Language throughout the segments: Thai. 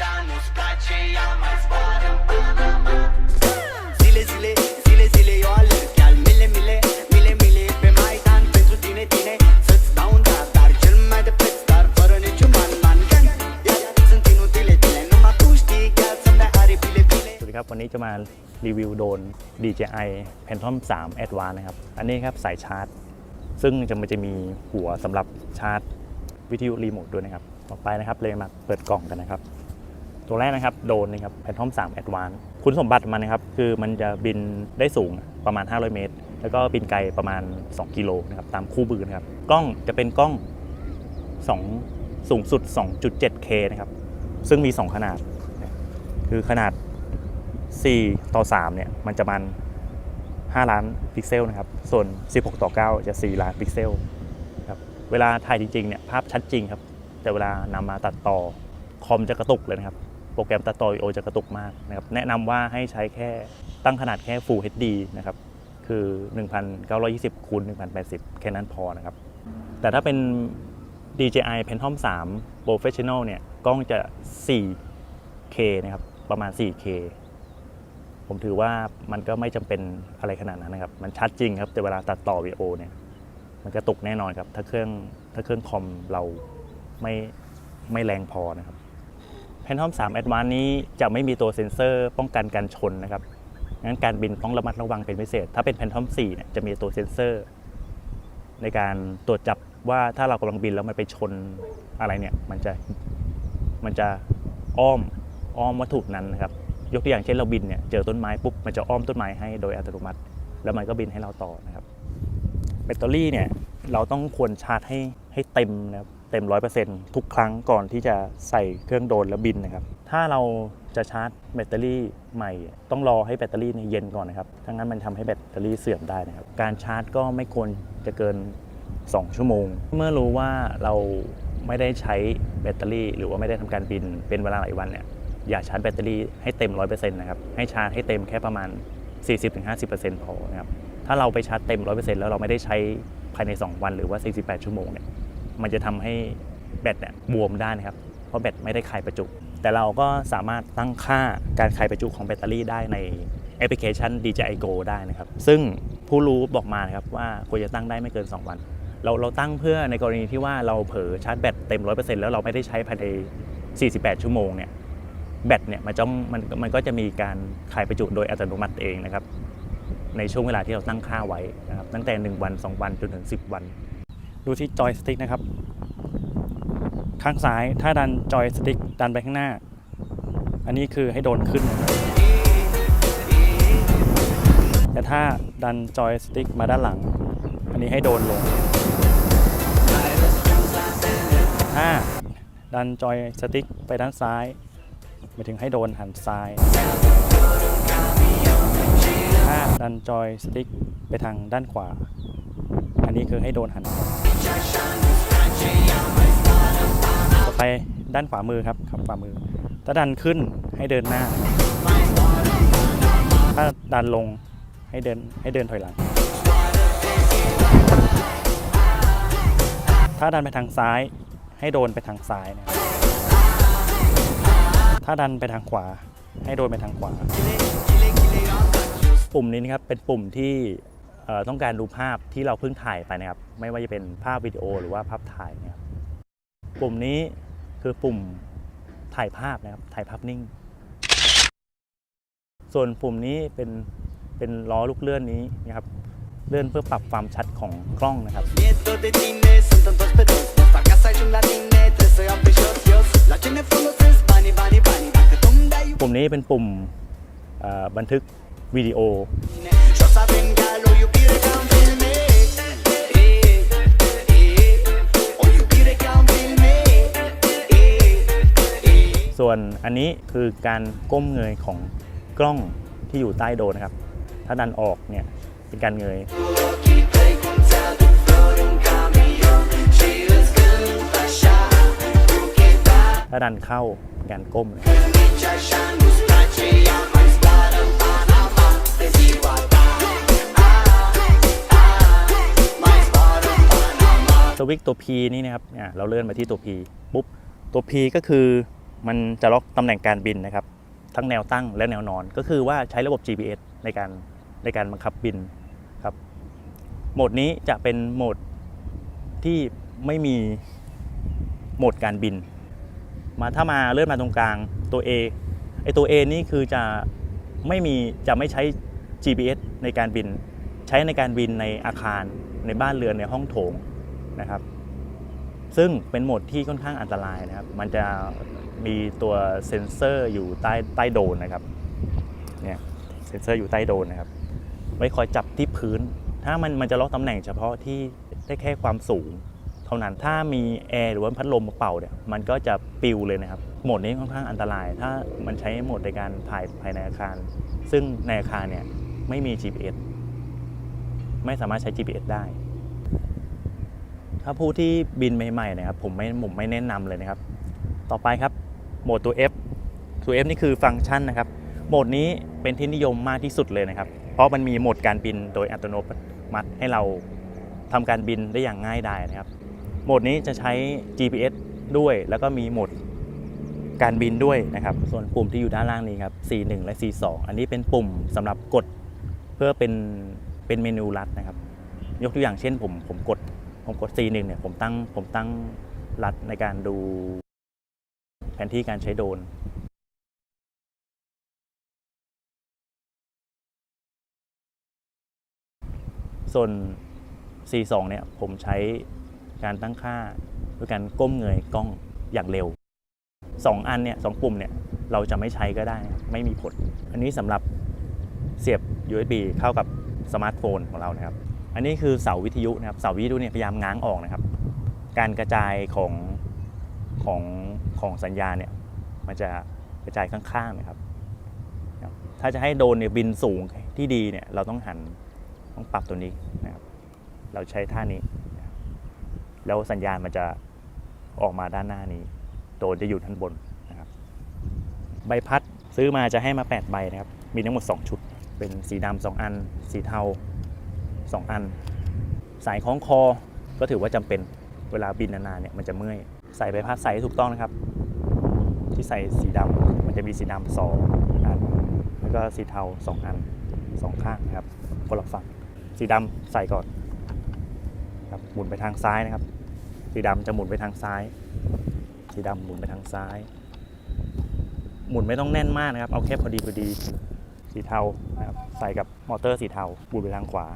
așa nu-ți place, ia mai zboară în Panama Zile, zile, zile, zile eu alerg Chiar mile, mile, mile, mile pe Maidan Pentru tine, tine, să-ți dau un dat Dar cel mai de preț, dar fără niciun ban Ban, gan, iar sunt inutile tine Numai tu știi, chiar să-mi dai aripile, bile สวัสดีครับ วันนี้จะมารีวิวโดรน DJI Phantom 3 Advance นะครับ อันนี้ครับสายชาร์จ ซึ่งจะมันจะมีหัวสำหรับชาร์จวิทยุรีโมทด้วยนะครับ ต่อไปนะครับเลยมาเปิดกล่องกันนะครับ ตัวแรกนะครับโดนนะครับ Phantom 3 Advance คุณสมบัติมันนะครับคือมันจะบินได้สูงประมาณ 500 เมตร แล้วก็บินไกลประมาณ 2 กิโลนะครับตามคู่บือนะครับกล้องจะเป็นกล้อง 2 สูงสุด 2.7K นะครับซึ่งมี 2 ขนาด คือขนาด 4 ต่อ 3 เนี่ยมันจะมัน5 ล้านพิกเซลนะครับส่วน 16 ต่อ 9 จะ 4 ล้านพิกเซลครับเวลาถ่ายจริงๆเนี่ยภาพชัดจริงครับแต่เวลานำมาตัดต่อคอมจะกระตุกเลยนะครับ โปรแกรมตัดต่อวิดีโอจะกระตุกมากนะครับแนะนำว่าให้ใช้แค่ตั้งขนาดแค่ Full HD นะครับคือ 1920คูณ1080 แค่นั้นพอนะครับ แต่ถ้าเป็น DJI Phantom 3 Professional เนี่ยกล้องจะ 4K นะครับ ประมาณ 4K ผมถือว่ามันก็ไม่จำเป็นอะไรขนาดนั้นนะครับ มันชัดจริงครับ แต่เวลาตัดต่อวิดีโอเนี่ย มันกระตุกแน่นอนครับ ถ้าเครื่องถ้าเครื่องคอมเราไม่ไม่แรงพอนะครับ Phantom 3 Advance นี้จะไม่มีตัวเซ็นเซอร์ป้องกันการชนนะครับงั้นการบินต้องระมัดระวังเป็นพิเศษ ถ้าเป็น Phantom 4เนี่ยจะมีตัวเซ็นเซอร์ ในการตรวจจับว่าถ้าเรากำลังบินแล้วมันไปชนอะไรเนี่ย มันจะมันจะอ้อมอ้อมวัตถุนั้นนะครับ ยกตัวอย่างเช่นเราบินเนี่ยเจอต้นไม้ปุ๊บมันจะอ้อมต้นไม้ให้โดยอัตโนมัติ แล้วมันก็บินให้เราต่อนะครับแบตเตอรี่เนี่ยเราต้องควรชาร์จให้ให้เต็มนะครับ เต็ม 100%ทุกครั้งก่อนที่จะใส่เครื่องโดรนแล้วบินนะครับ ถ้าเราจะชาร์จแบตเตอรี่ใหม่ ต้องรอให้แบตเตอรี่เย็นก่อนนะครับถ้างั้นมันทำให้แบตเตอรี่เสื่อมได้นะครับ การชาร์จก็ไม่ควรจะเกิน 2 ชั่วโมง เมื่อรู้ว่าเราไม่ได้ใช้แบตเตอรี่ หรือว่าไม่ได้ทำการบินเป็นเวลาหลายวันเนี่ยอย่าชาร์จแบตเตอรี่ให้เต็ม 100%นะครับให้ชาร์จให้เต็มแค่ประมาณ 40-50%พอนะครับถ้าเราไปชาร์จเต็ม 100%แล้วเราไม่ได้ใช้ภายใน 2 วันหรือว่า 48 ชั่วโมงเนี่ย มันจะทำให้แบตเนี่ยบวมได้นะครับ เพราะแบตไม่ได้คายประจุ แต่เราก็สามารถตั้งค่าการคายประจุของแบตเตอรี่ได้ในแอปพลิเคชัน DJI Go ได้นะครับ ซึ่งผู้รู้บอกมานะครับว่าควรจะตั้งได้ไม่เกิน 2 วัน เราเราตั้งเพื่อในกรณีที่ว่าเราเผลอชาร์จแบตเต็ม 100%แล้วเราไม่ได้ใช้ภายใน 48 ชั่วโมงเนี่ยแบตเนี่ยมันจะมันมันก็จะมีการคายประจุโดยอัตโนมัติเองนะครับ ในช่วงเวลาที่เราตั้งค่าไว้นะครับตั้งแต่ 1 วัน 2 วันจนถึง 10 วัน ดูที่จอยสติ๊กนะครับ ข้างซ้ายถ้าดันจอยสติ๊กดันไปข้างหน้า อันนี้คือให้โดนขึ้น แต่ถ้าดันจอยสติ๊กมาด้านหลัง อันนี้ให้โดนลง ถ้าดันจอยสติ๊กไปด้านซ้ายหมายถึงให้โดนหันซ้าย ถ้าดันจอยสติ๊กไปทางด้านขวา อันนี้คือให้โดนหันขวา ต่อไปด้านขวามือครับขับขวามือ ถ้าดันขึ้นให้เดินหน้า ถ้าดันลงให้เดินให้เดินถอยหลัง ถ้าดันไปทางซ้ายให้โดนไปทางซ้ายนะถ้าดันไปทางขวาให้โดนไปทางขวา ปุ่มนี้นะครับเป็นปุ่มที่ ต้องการดูภาพที่เราเพิ่งถ่ายไปนะครับ ไม่ว่าจะเป็นภาพวิดีโอหรือว่าภาพถ่ายนะครับปุ่มนี้คือปุ่มถ่ายภาพนะครับ ถ่ายภาพนิ่ง ส่วนปุ่มนี้เป็นเป็นล้อลูกเลื่อนนี้นะครับ เลื่อนเพื่อปรับความชัดของกล้องนะครับ ปุ่มนี้เป็นปุ่มบันทึกวิดีโอ ส่วนอันนี้คือการก้มเงยของกล้องที่อยู่ใต้โดนะครับ ถ้าดันออกเนี่ยเป็นการเงย ถ้าดันเข้าการก้มสวิกตัว P นี่นะครับเราเลื่อนมาที่ตัว P ปุ๊บตัว P ก็คือ มันจะล็อกตำแหน่งการบินนะครับ ทั้งแนวตั้งและแนวนอน ก็คือว่าใช้ระบบ GPS ในการในการบังคับบินครับ โหมดนี้จะเป็นโหมดที่ไม่มีโหมดการบิน มาถ้ามาเลื่อนมาตรงกลางตัว A ไอตัว A นี่คือจะไม่มีจะไม่ใช้ GPS ในการบิน ใช้ในการบินในอาคารในบ้านเรือนในห้องโถงนะครับ ซึ่งเป็นโหมดที่ค่อนข้างอันตรายนะครับ มันจะ มีตัวเซ็นเซอร์อยู่ใต้ใต้โดนนะครับเนี่ยเซ็นเซอร์อยู่ใต้โดนนะครับ ไว้คอยจับที่พื้น ถ้ามันมันจะล็อกตำแหน่งเฉพาะที่ได้แค่ความสูง เท่านั้นถ้ามีแอร์หรือว่าพัดลมมาเป่าเนี่ยมันก็จะปิวเลยนะครับโหมดนี้ค่อนข้างอันตราย ถ้ามันใช้โหมดในการถ่ายภายในอาคาร ซึ่งในอาคารเนี่ยไม่มี GPS ไม่สามารถใช้ GPS ได้ ถ้าผู้ที่บินใหม่ๆนะครับผมไม่ผมไม่แนะนำเลยนะครับ ต่อไปครับ โหมดตัว F ตัว F นี่คือฟังก์ชันนะครับ โหมดนี้เป็นที่นิยมมากที่สุดเลยนะครับ เพราะมันมีโหมดการบินโดยอัตโนมัติให้เราทำการบินได้อย่างง่ายดายนะครับ โหมดนี้จะใช้ GPS ด้วย แล้วก็มีโหมดการบินด้วยนะครับ ส่วนปุ่มที่อยู่ด้านล่างนี้ครับ C1 และ C2 อันนี้เป็นปุ่มสำหรับกดเพื่อเป็นเป็นเมนูลัดนะครับ ยกตัวอย่างเช่นผมผมกดผมกด C1 เนี่ยผมตั้งผมตั้งรัดในการดู แผนที่การใช้โดรนส่วน C2 เนี่ยผมใช้การตั้งค่าด้วยการก้มเงยกล้องอย่างเร็ว 2 อันเนี่ยสองปุ่มเนี่ยเราจะไม่ใช้ก็ได้ไม่มีผล อันนี้สำหรับเสียบ USB เข้ากับสมาร์ทโฟนของเรานะครับ อันนี้คือเสาวิทยุนะครับ เสาวิทยุเนี่ยพยายามง้างออกนะครับ การกระจายของ ของของสัญญาณเนี่ยมันจะกระจายข้างๆนะครับ ถ้าจะให้โดรนเนี่ยบินสูงที่ดีเนี่ยเราต้องหันต้องปรับตัวนี้นะครับ เราใช้ท่านี้ แล้วสัญญาณมันจะออกมาด้านหน้านี้ โดรนจะอยู่ด้านบนนะครับใบพัดซื้อมาจะให้มา 8 ใบนะครับ มีทั้งหมด 2 ชุด เป็นสีดำสองอัน สีเทา 2 อัน สายคล้องคอก็ถือว่าจำเป็นเวลาบินนานๆเนี่ยมันจะเมื่อย ใส่ใบพัดใส่ให้ถูกต้องนะครับ ที่ใส่สีดำมันจะมีสีดำสองอันแล้วก็สีเทาสองอันสองข้างนะครับคนละฝั่งสีดำใส่ก่อนครับหมุนไปทางซ้ายนะครับ สีดำจะหมุนไปทางซ้าย สีดำหมุนไปทางซ้าย หมุนไม่ต้องแน่นมากนะครับ เอาแค่พอดีพอดีสีเทานะครับใส่กับมอเตอร์สีเทาหมุนไปทางขวา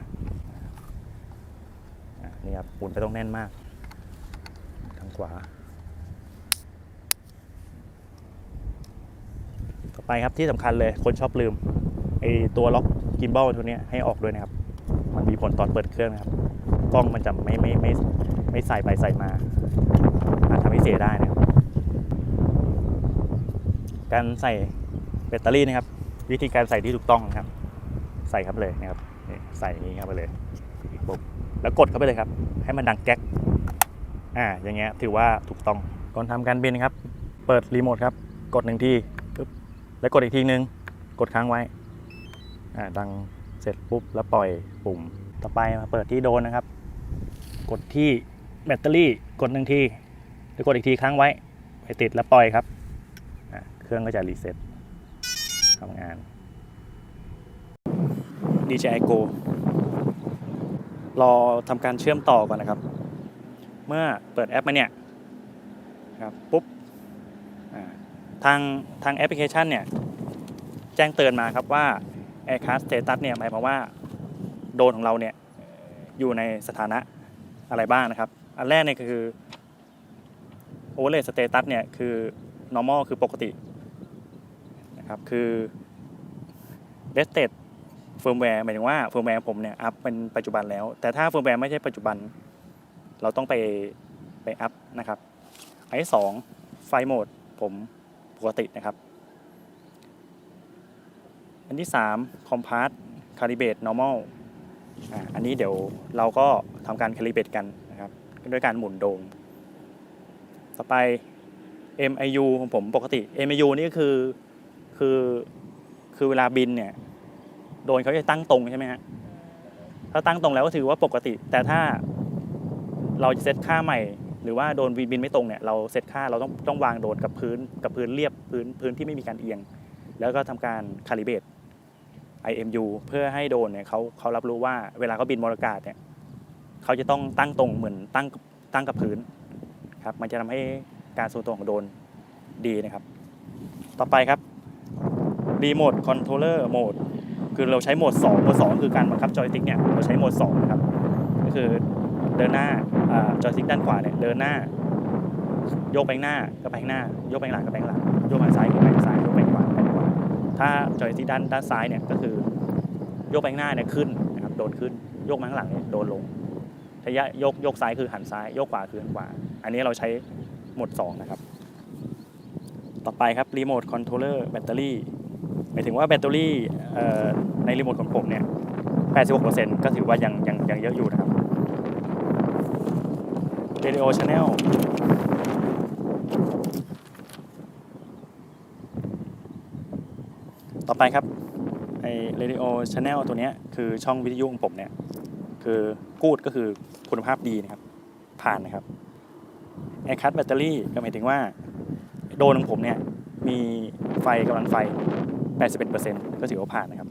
อะนี่ครับหมุนไปต้องแน่นมาก ทางขวา ต่อ ไปครับที่สำคัญเลยคนชอบลืมไอตัวล็อกกิมบอลตัวนี้ให้ออกด้วยนะครับ มันมีผลตอนเปิดเครื่องนะครับ กล้องมันจะไม่ไม่ไม่ไม่ใส่ไปใส่มาอาจทำให้เสียได้นะครับ การใส่แบตเตอรี่นะครับ วิธีการใส่ที่ถูกต้องนะครับ ใส่เข้าไปเลยนะครับใส่อย่างนี้เข้าไปเลยปุ๊บแล้วกดเข้าไปเลยครับ ให้มันดังแก๊กอ่าอย่างเงี้ยถือว่าถูกต้องก่อนทำการบินครับ เปิดรีโมทครับ กดหนึ่งที แล้วกดอีกทีนึง กดค้างไว้ อ่าดังเสร็จปุ๊บแล้วปล่อยปุ่ม ต่อไปมาเปิดที่โดรนนะครับ กดที่แบตเตอรี่กดหนึ่งทีแล้วกดอีกทีค้างไว้ ไปติดแล้วปล่อยครับ เครื่องก็จะรีเซ็ตทำงาน DJI Go รอทำการเชื่อมต่อก่อนนะครับ เมื่อเปิดแอปมาเนี่ยครับปุ๊บ ทางทางแอปพลิเคชันเนี่ยแจ้งเตือนมาครับว่า Aircraft Status เนี่ยหมายความว่าโดนของเราเนี่ยอยู่ในสถานะอะไรบ้างนะครับ อันแรกเนี่ยคือ Overlay Status เนี่ยคือ normal คือปกตินะครับคือ Rested firmware หมายถึงว่า firmware ผมเนี่ยอัพเป็นปัจจุบันแล้ว แต่ถ้า firmware ไม่ใช่ปัจจุบัน เราต้องไปไปอัพนะครับ อันที่สองไฟโหมดผม ปกตินะครับ อันที่3 Compass Calibrate Normal อันนี้เดี๋ยวเราก็ทำการ Calibrate กันนะครับ ด้วยการหมุนโดม ต่อไป MIU ของผมปกติ MIU นี่ก็คือคือคือเวลาบินเนี่ยโดรนเขาจะตั้งตรงใช่ไหมฮะถ้าตั้งตรงแล้วก็ถือว่าปกติ แต่ถ้าเราจะเซตค่าใหม่ หรือว่าโดนบินบินไม่ตรงเนี่ยเราเซตค่าเราต้องต้องวางโดรนกับพื้นกับพื้นเรียบพื้นพื้นที่ไม่มีการเอียง แล้วก็ทำการคาลิเบต IMU เพื่อให้โดรนเนี่ยเขาเขารับรู้ว่าเวลาเขาบินบนอากาศเนี่ยเขาจะต้องตั้งตรงเหมือนตั้งตั้งกับพื้นครับมันจะทำให้การทรงตัวของโดรนดีนะครับ ต่อไปครับรีโมทคอนโทรลเลอร์โหมดคือเราใช้โหมด2โหมด2คือการบังคับจอยติ๊กเนี่ยเราใช้โหมด2นะครับก็คือเดินหน้า จอยสติ๊กด้านขวาเนี่ยเดินหน้า โยกไปข้างหน้าก็ไปข้างหน้า โยกไปข้างหลังก็ไปข้างหลังโยกไปซ้ายก็ไปซ้ายโยกไปขวาก็ไปขวาถ้าจอยสติ๊กด้านด้านซ้ายเนี่ยก็คือโยกไปข้างหน้าเนี่ยขึ้นนะครับโดนขึ้นโยกมาข้างหลังเนี่ยโดนลงระยะโยกโยกซ้ายคือหันซ้ายโยกขวาคือหันขวา อันนี้เราใช้โหมด 2 นะครับ ต่อไปครับรีโมทคอนโทรลเลอร์แบตเตอรี่หมายถึงว่าแบตเตอรี่เอ่อในรีโมทของผมเนี่ย 86%ก็ถือว่ายังยังยังเยอะอยู่นะครับ Radio Channel ต่อไปครับไอ้ Radio Channel ตัวเนี้ยคือช่องวิทยุของผมเนี่ย คือกูดก็คือคุณภาพดีนะครับ ผ่านนะครับแอคัตแบตเตอรี่ก็หมายถึงว่า โดนของผมเนี่ย มีไฟกำลังไฟ 81%ก็ถือว่าผ่านนะครับ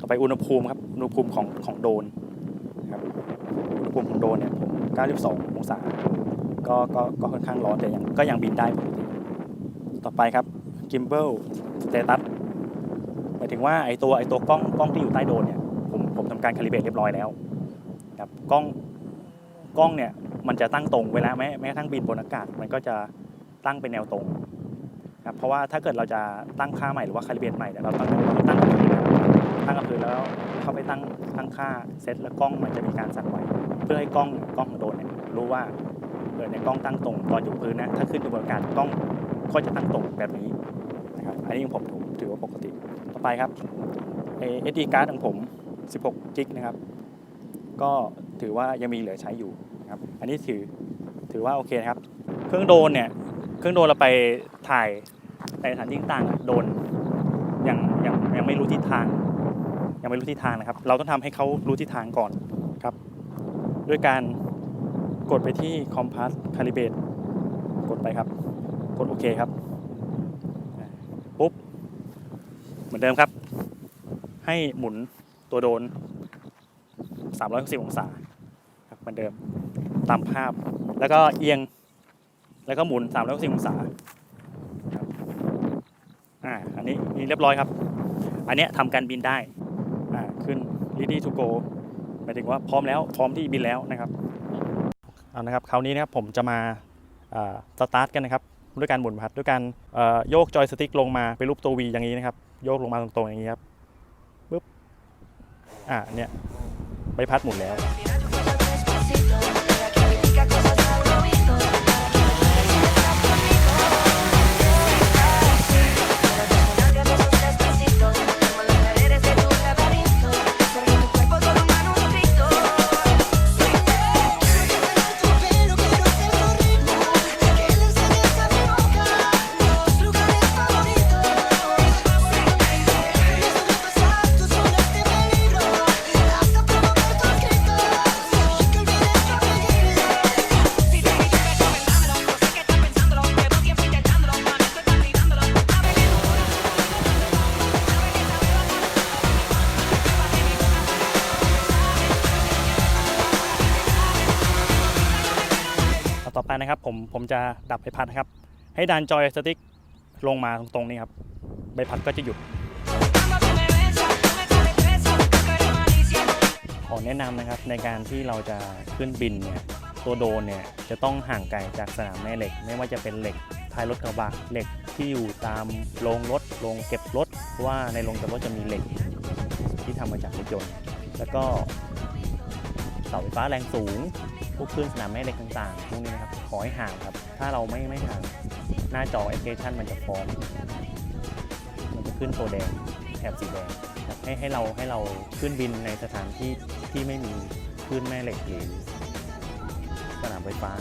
ต่อไปอุณหภูมิครับ อุณหภูมิของของโดนนะครับอุณหภูมิของโดนเนี่ยผม92องศา ก็ก็ก็ค่อนข้างร้อนแต่ยังก็ยังบินได้ปกติต่อไปครับ gimbal status หมายถึงว่าไอตัวไอตัวกล้องกล้องที่อยู่ใต้โดนเนี่ยผมผมทำการคาลิเบรตเรียบร้อยแล้วครับกล้องกล้องเนี่ยมันจะตั้งตรงเวลาแม้แม้กระทั่งบินบนอากาศมันก็จะตั้งเป็นแนวตรงครับเพราะว่าถ้าเกิดเราจะตั้งค่าใหม่หรือว่าคาลิเบรตใหม่เนี่ยเราต้องตั้งกับพื้นตั้งกับพื้นแล้วเข้าไปตั้งตั้งค่าเซตแล้วกล้องมันจะมีการสั่นไหวเพื่อให้กล้องกล้องของโดรนเนี่ยรู้ว่า ออเนี่ยกล้องตั้งตรงตอนอยู่พื้นนะถ้าขึ้นอยู่บนอากาศกล้องก็จะตั้งตรงแบบนี้นะครับอันนี้ผมถือว่าปกติ ต่อไปครับเอสดีการ์ดของผม 16จิกนะครับ ก็ถือว่ายังมีเหลือใช้อยู่นะครับ อันนี้ถือถือว่าโอเคนะครับ เครื่องโดนเนี่ย เครื่องโดนเราไปถ่ายในสถานที่ต่างโดนยังยังยังไม่รู้ทิศทาง ยังไม่รู้ทิศทางนะครับ เราต้องทำให้เขารู้ทิศทางก่อนครับ ด้วยการ กดไปที่ Compass Calibrate กดไปครับ กดโอเคครับ ปุ๊บ เหมือนเดิมครับ ให้หมุนตัวโดน 360 องศาครับเหมือนเดิม ตามภาพ แล้วก็เอียง แล้วก็หมุน 360 องศาครับอ่า อันนี้นี่เรียบร้อยครับ อันนี้ทำการบินได้ อ่า ขึ้น ready to go หมายถึงว่าพร้อมแล้ว พร้อมที่บินแล้วนะครับ เอานะครับคราวนี้นะครับผมจะมาสตาร์ทกันนะครับด้วยการหมุนพัดด้วยการโยกจอยสติ๊กลงมาเป็นรูปตัววีอย่างนี้นะครับ โยกลงมาตรงๆอย่างนี้ครับปึ๊บอ่าเนี่ยใบพัดหมุนแล้ว ต่อไปนะครับ ผมผมจะดับใบพัดนะครับ ให้ดันจอยสติ๊กลงมาตรงๆนี้ครับใบพัดก็จะหยุดขอแนะนำนะครับในการที่เราจะขึ้นบินเนี่ยตัวโดรนเนี่ยจะต้องห่างไกลจากสนามแม่เหล็ก ไม่ว่าจะเป็นเหล็กท้ายรถกระบะเหล็กที่อยู่ตามโรงรถโรงเก็บรถเพราะว่าในโรงเก็บรถจะมีเหล็กที่ทำมาจากรถยนต์แล้วก็ เสาไฟฟ้าแรงสูงพวกคลื่นสนามแม่เหล็กต่างๆพวกนี้นะครับขอให้ห่างครับ ถ้าเราไม่ไม่ห่างหน้าจอแอปพลิเคชันมันจะฟ้องมันจะขึ้นตัวแดงแถบสีแดงให้ให้เราให้เราขึ้นบินในสถานที่ที่ไม่มีคลื่นแม่เหล็กหรือสนามไฟฟ้า